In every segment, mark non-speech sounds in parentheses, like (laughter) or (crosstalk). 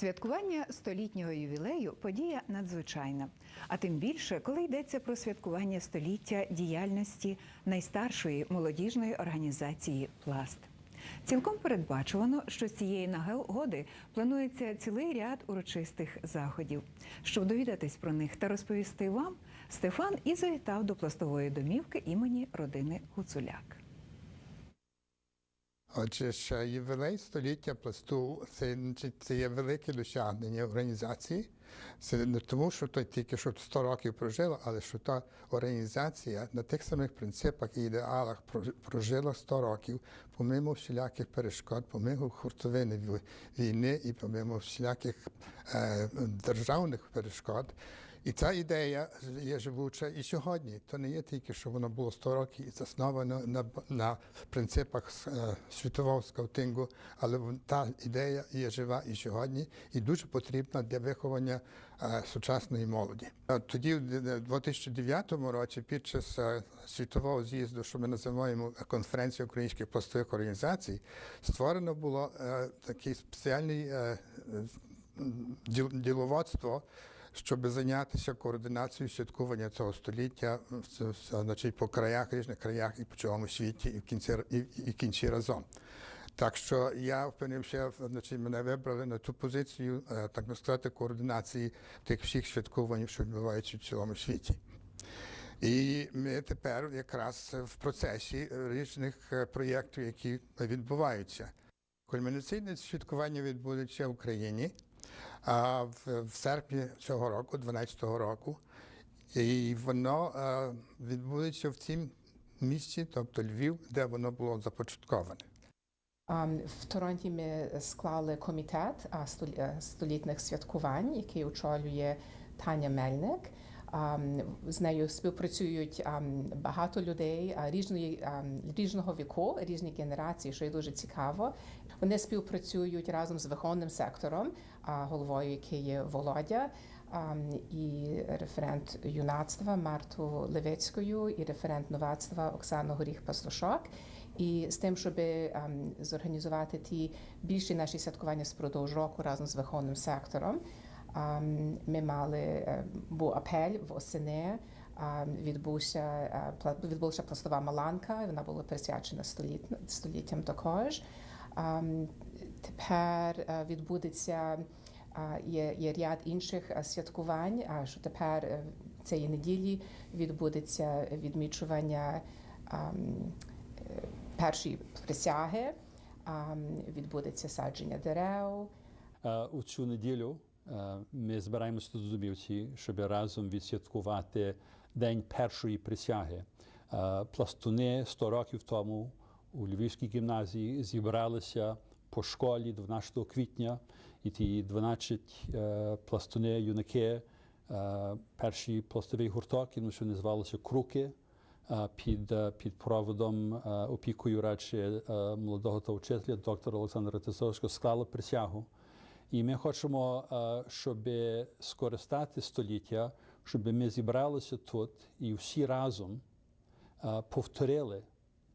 Святкування столітнього ювілею подія надзвичайна. А тим більше, коли йдеться про святкування століття діяльності найстаршої молодіжної організації Пласт. Цілком передбачувано, що з цієї нагоди планується цілий ряд урочистих заходів. Щоб довідатись про них та розповісти вам, Стефан і завітав до пластової домівки імені родини Гуцуляк. Отже, ж ювілей століття пласту це, це є велике досягнення організації. Це не тому, що то тільки що 100 років прожила, але що та організація на тих самих принципах і ідеалах прожила 100 років, помимо всіляких перешкод, помимо хуртовини війни і помимо всіляких е, державних перешкод. І ця ідея є живуча і сьогодні. То не є тільки, що воно було 100 років і засновано на, на принципах е, світового скаутингу, але та ідея є жива і сьогодні, і дуже потрібна для виховання е, сучасної молоді. Е, Тоді, в 2009 році, під час світового з'їзду, що ми називаємо конференцію українських пластових організацій, створено було такий спеціальний діл- діловодство щоб зайнятися координацією святкування цього століття в- значить, по краях, різних краях і по цілому світі, і в кінці, і, і кінці разом. Так що я впевнився, значить, мене вибрали на ту позицію, е, так би сказати, координації тих всіх святкувань, що відбуваються в цілому світі. І ми тепер якраз в процесі різних е, проєктів, які відбуваються. Кульмінаційне святкування відбудеться в Україні а в, серпні цього року, 12-го року, і воно е, відбудеться в цім місці, тобто Львів, де воно було започатковане. В Торонті ми склали комітет е, столітних святкувань, який очолює Таня Мельник. З нею співпрацюють багато людей різної, різного віку, різні генерації, що є дуже цікаво. Вони співпрацюють разом з виховним сектором, головою який є Володя, і референт юнацтва Марту Левицькою, і референт новацтва Оксану Горіх Пастушок. І з тим, щоб зорганізувати ті більші наші святкування впродовж року разом з виховним сектором. Ми мали е, був апель в осени. ем, Відбувся е, відбулася пластова маланка. Вона була присвячена століт, століттям також. Тепер е, відбудеться є, є ряд інших святкувань. Що тепер цієї неділі відбудеться відмічування першої присяги, відбудеться садження дерев. У цю неділю ми збираємося тут Зубівці, щоб разом відсвяткувати День першої присяги. Е, Пластуни 100 років тому у Львівській гімназії зібралися по школі 12 квітня, і ті 12 е, пластуни, юнаки, е, перший пластовий гурток, тому що називалося Круки, е, під, е, під проводом е, опікою радше е, молодого та вчителя, доктора Олександра Тисовського, склали присягу. І ми хочемо, е, щоб скористати століття, щоб ми зібралися тут і всі разом е, повторили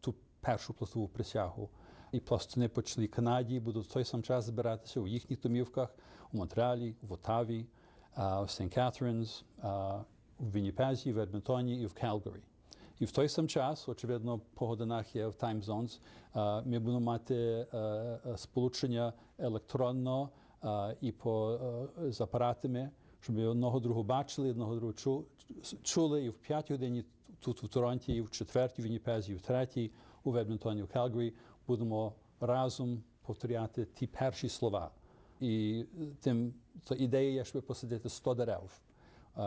ту першу пластову присягу. І пластуни по цілій Канаді будуть в той самий час збиратися у їхніх домівках у Монреалі, в Отаві, е, в. Catharines, е, в Вінніпезі, в Едмонтоні і в Келгарі. І в той самий час, очевидно, по годинах є в Time Zones, ми будемо мати сполучення електронно і по, е, з апаратами, щоб одного другого бачили, одного другого чу- чули і в п'ятій годині тут в Торонті, і в четвертій в Вінніпезі, і в третій у Едмонтоні, в Келгарі будемо разом повторяти ті перші слова. І е, тим то ідея є, щоб посадити 100 дерев е,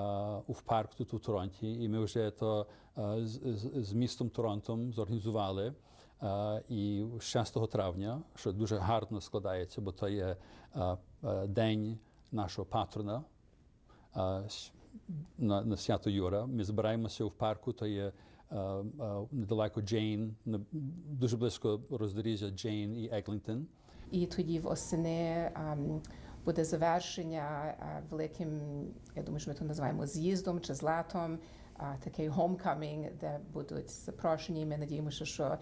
у парк тут у Торонті, і ми вже то е, з, з, з містом Торонтом зорганізували. Е, І 6 травня, що дуже гарно складається, бо то є е, е, день нашого патрона на, на свято Юра. Ми збираємося в парку, то є недалеко Джейн, дуже близько роздоріжжя Джейн і Еглінтон. І тоді восени ем, буде завершення великим, я думаю, що ми то називаємо з'їздом чи злетом, е, такий homecoming, де будуть запрошені. Ми надіємося, що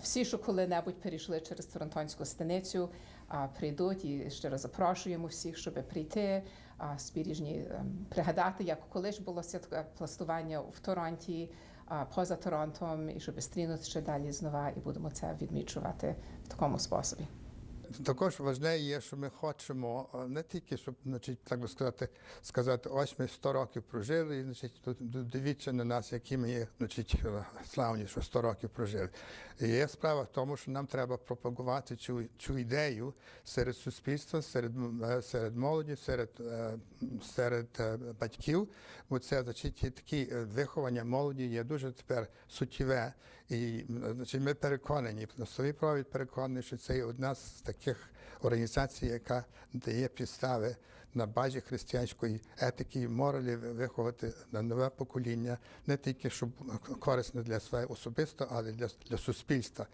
всі, що коли-небудь перейшли через Торонтонську станицю, а, прийдуть і щиро запрошуємо всіх, щоб прийти. А спіріжні ем, пригадати, як колись було святкове пластування в Торонті, а, поза Торонтом, і щоб зустрінути ще далі знову, і будемо це відмічувати в такому способі. Також важливе є, що ми хочемо е, не тільки, щоб, значить, так би сказати, сказати, ось ми 100 років прожили, і значить, дивіться на нас, які ми є, значить, (laughs) славні, що 100 років прожили. І є справа в тому, що нам треба пропагувати цю, цю ідею серед суспільства, серед, е, серед молоді, серед, е, серед батьків, бо це значить, такі виховання молоді є дуже тепер суттєве. І значить, ми переконані, пластовий провід переконаний, що це є одна з таких організацій, яка дає підстави на базі християнської етики і моралі виховати на нове покоління, не тільки щоб корисно для своє особисто, але для, для суспільства.